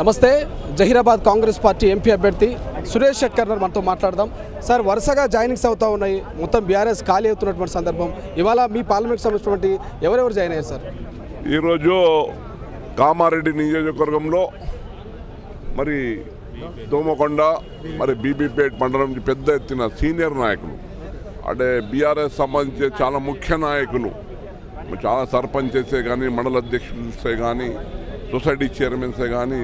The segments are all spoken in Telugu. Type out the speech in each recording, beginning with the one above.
నమస్తే జహీరాబాద్ కాంగ్రెస్ పార్టీ ఎంపీ అభ్యర్థి సురేష్ శెట్కర్నర్ మనతో మాట్లాడదాం. సార్ వరుసగా జాయినింగ్స్ అవుతా ఉన్నాయి. మొత్తం బీఆర్ఎస్ ఖాళీ అవుతున్నటువంటి సందర్భం. ఇవాళ మీ పార్లమెంట్కి సంబంధించినటువంటి ఎవరెవరు జాయిన్ అయ్యారు సార్? ఈరోజు కామారెడ్డి నియోజకవర్గంలో మరి దోమకొండ మరి బీబీపేట్ మండలం పెద్ద ఎత్తున సీనియర్ నాయకులు అంటే బీఆర్ఎస్ సంబంధించి చాలా ముఖ్య నాయకులు చాలా సర్పంచ్ చేస్తే కానీ మండల అధ్యక్షులసే కానీ సొసైటీ చైర్మన్సే కానీ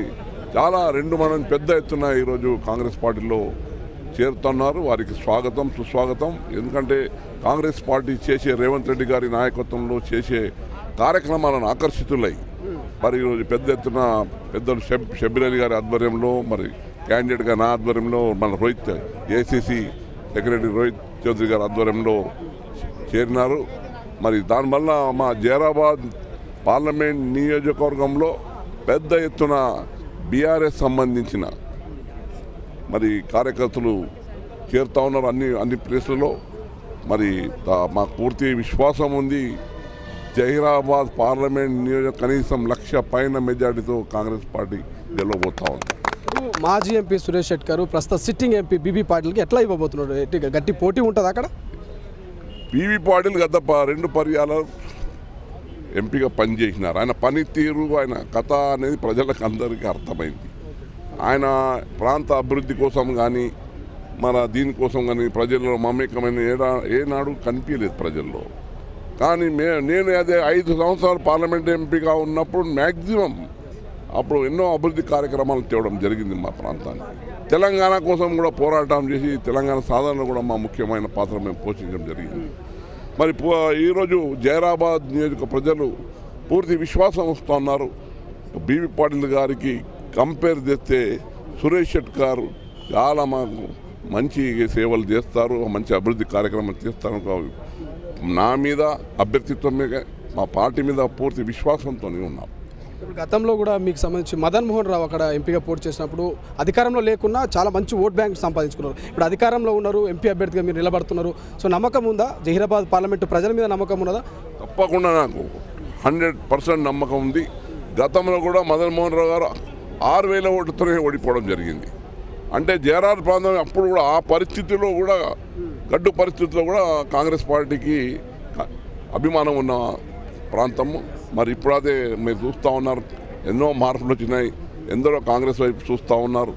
చాలా రెండు మనం పెద్ద ఎత్తున ఈరోజు కాంగ్రెస్ పార్టీలో చేరుతున్నారు. వారికి స్వాగతం సుస్వాగతం. ఎందుకంటే కాంగ్రెస్ పార్టీ చేసే రేవంత్ రెడ్డి గారి నాయకత్వంలో చేసే కార్యక్రమాలను ఆకర్షితులై మరి ఈరోజు పెద్ద ఎత్తున పెద్దలు షబ్ అలీ గారి ఆధ్వర్యంలో మరి క్యాండిడేట్గా నా ఆధ్వర్యంలో మన రోహిత్ ఏసీసీ సెక్రటరీ రోహిత్ చౌదరి గారి ఆధ్వర్యంలో చేరినారు. మరి దానివల్ల మా జైరాబాద్ పార్లమెంట్ నియోజకవర్గంలో పెద్ద ఎత్తున బీఆర్ఎస్ సంబంధించిన మరి కార్యకర్తలు చేరుతా ఉన్నారు అన్ని అన్ని ప్లేస్లలో. మరి మాకు పూర్తి విశ్వాసం ఉంది. జహీరాబాద్ పార్లమెంట్ నియోజక కనీసం లక్ష పైన మెజార్టీతో కాంగ్రెస్ పార్టీ గెలవబోతా ఉంది. మాజీ ఎంపీ సురేష్ శెట్కర్ ప్రస్తుత సిట్టింగ్ ఎంపీ బీబీ పాటిల్కి ఎట్లా ఇవ్వబోతున్నాడు గట్టి పోటీ ఉంటుంది అక్కడ? పీవీ పాటిల్ గత రెండు పర్యాలు ఎంపీగా పనిచేసినారు. ఆయన పనితీరు ఆయన కథ అనేది ప్రజలకు అందరికీ అర్థమైంది. ఆయన ప్రాంత అభివృద్ధి కోసం కానీ మన దీనికోసం కానీ ప్రజల్లో మమేకమైన ఏడా ఏనాడు కనిపించలేదు ప్రజల్లో. కానీ మే నేను అదే ఐదు సంవత్సరాలు పార్లమెంట్ ఎంపీగా ఉన్నప్పుడు మ్యాక్సిమం అప్పుడు ఎన్నో అభివృద్ధి కార్యక్రమాలు తేవడం జరిగింది మా ప్రాంతానికి. తెలంగాణ కోసం కూడా పోరాటం చేసి తెలంగాణ సాధనలో కూడా మా ముఖ్యమైన పాత్ర మేము పోషించడం జరిగింది. మరి ఈరోజు జైరాబాద్ నియోజక ప్రజలు పూర్తి విశ్వాసం వస్తున్నారు. బీవీ పాటిల్ గారికి కంపేర్ చేస్తే సురేష్ శెట్ గారు చాలా మాకు మంచి సేవలు చేస్తారు మంచి అభివృద్ధి కార్యక్రమాలు చేస్తారు. నా మీద అభ్యర్థిత్వం మీద మా పార్టీ మీద పూర్తి విశ్వాసంతో ఉన్నాం. ఇప్పుడు గతంలో కూడా మీకు సంబంధించి మదన్ మోహన్ రావు అక్కడ ఎంపీగా పోటీ చేసినప్పుడు అధికారంలో లేకున్నా చాలా మంచి ఓట్ బ్యాంక్ సంపాదించుకున్నారు. ఇప్పుడు అధికారంలో ఉన్నారు ఎంపీ అభ్యర్థిగా మీరు నిలబడుతున్నారు. సో నమ్మకం ఉందా? జహీరాబాద్ పార్లమెంటు ప్రజల మీద నమ్మకం ఉన్నదా? తప్పకుండా నాకు హండ్రెడ్ పర్సెంట్ నమ్మకం ఉంది. గతంలో కూడా మదన్ మోహన్ రావు గారు ఆరు వేల ఓట్లతోనే ఓడిపోవడం జరిగింది. అంటే జయరాజ్ ప్రాంతం అప్పుడు కూడా ఆ పరిస్థితిలో కూడా గడ్డు పరిస్థితిలో కూడా కాంగ్రెస్ పార్టీకి అభిమానం ఉన్న ప్రాంతము. మరి ఇప్పుడు అదే మీరు చూస్తూ ఉన్నారు. ఎన్నో మార్పులు వచ్చినాయి. ఎందరో కాంగ్రెస్ వైపు చూస్తూ ఉన్నారు.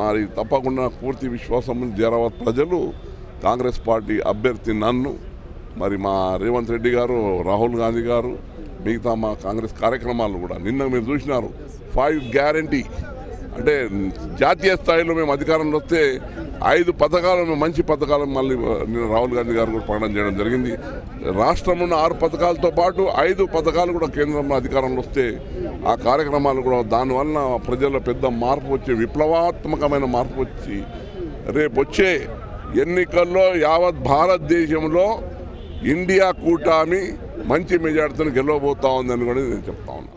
మరి తప్పకుండా పూర్తి విశ్వాసం ఉంది. ప్రజలు కాంగ్రెస్ పార్టీ అభ్యర్థి నన్ను మరి మా రేవంత్ రెడ్డి గారు రాహుల్ గాంధీ గారు మిగతా మా కాంగ్రెస్ కార్యక్రమాలు కూడా నిన్న మీరు చూసినారు. ఫైవ్ గ్యారంటీ అంటే జాతీయ స్థాయిలో మేము అధికారంలో వస్తే ఐదు పథకాలు మేము మంచి పథకాలు మళ్ళీ రాహుల్ గాంధీ గారు కూడా ప్రకటన చేయడం జరిగింది. రాష్ట్రంలో ఉన్న ఆరు పథకాలతో పాటు ఐదు పథకాలు కూడా కేంద్రంలో అధికారంలో వస్తే ఆ కార్యక్రమాలు కూడా దానివల్ల ప్రజల్లో పెద్ద మార్పు వచ్చి విప్లవాత్మకమైన మార్పు వచ్చి రేపు వచ్చే ఎన్నికల్లో యావత్ భారతదేశంలో ఇండియా కూటామి మంచి మెజార్టీతో గెలవబోతా ఉందని కూడా నేను చెప్తా ఉన్నాను